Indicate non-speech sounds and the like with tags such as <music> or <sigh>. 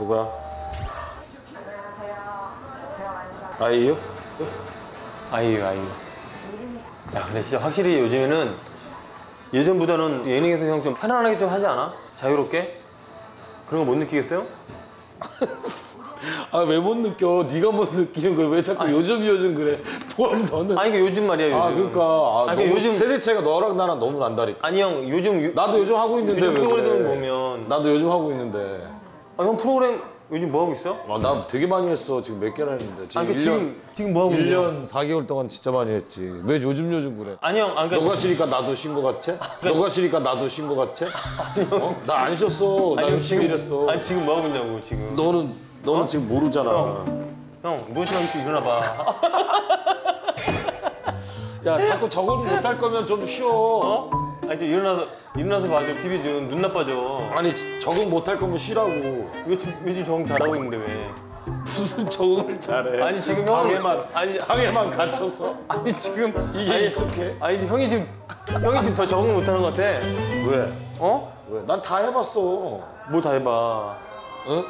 누구야? 안녕하세요. 아이유? 아이유 아이유 야 근데 진짜 확실히 요즘에는 예전보다는 예능에서 형 좀 편안하게 좀 하지 않아? 자유롭게? 그런 거 못 느끼겠어요? <laughs> 아 왜 못 느껴? 네가 못 느끼는 거야. 왜 자꾸 요즘 요즘 그래? 뭘 너는? 아니 그 요즘 말이야 요즘 아 그러니까 아, 아니, 너무 요즘- 세대 차이가 너랑 나랑 너무 난다니까. 아니 형 요즘 유, 나도 요즘 하고 있는데 요즘 왜 프로그램 그래? 보면 나도 요즘 하고 있는데. 아, 형 프로그램 요즘 뭐 하고 있어? 아, 나 되게 많이 했어. 지금 몇 개나 했는데. 지금 아니 그 1년, 지금 지금 뭐 하고 있냐? 1년 4개월 동안 진짜 많이 했지. 왜 요즘 요즘 그래? 아니 형 아니 그러니까 너가 쉬니까 나도 쉰 거 같아? 너가 쉬니까 나도 쉰 거 같아? <laughs> 어? 나안 쉬었어. 나 아니, 열심히 지금- 일했어. 아니 지금 뭐 하고 있냐고 지금 너는 너는 지금 모르잖아. 형 이렇게 일어나 봐 <laughs> 야 자꾸 적응 못할 거면 좀 쉬어. 어? 아니 좀 일어나서 일어나서 봐줘 TV 좀눈 나빠져 아니 적응 못할 거면 쉬라고. 요즘 요즘 적응 잘하고 있는데 왜 무슨 적응을 잘해? 아니 지금 형은 방에만 아니 방에만 갇혀서 아니 지금 이게 아니, 익숙해? 아니 형이 지금 형이 지금 더 적응 못하는 것 같아 왜? 어? 왜? 난 다 해봤어. 뭐 다 해봐 응?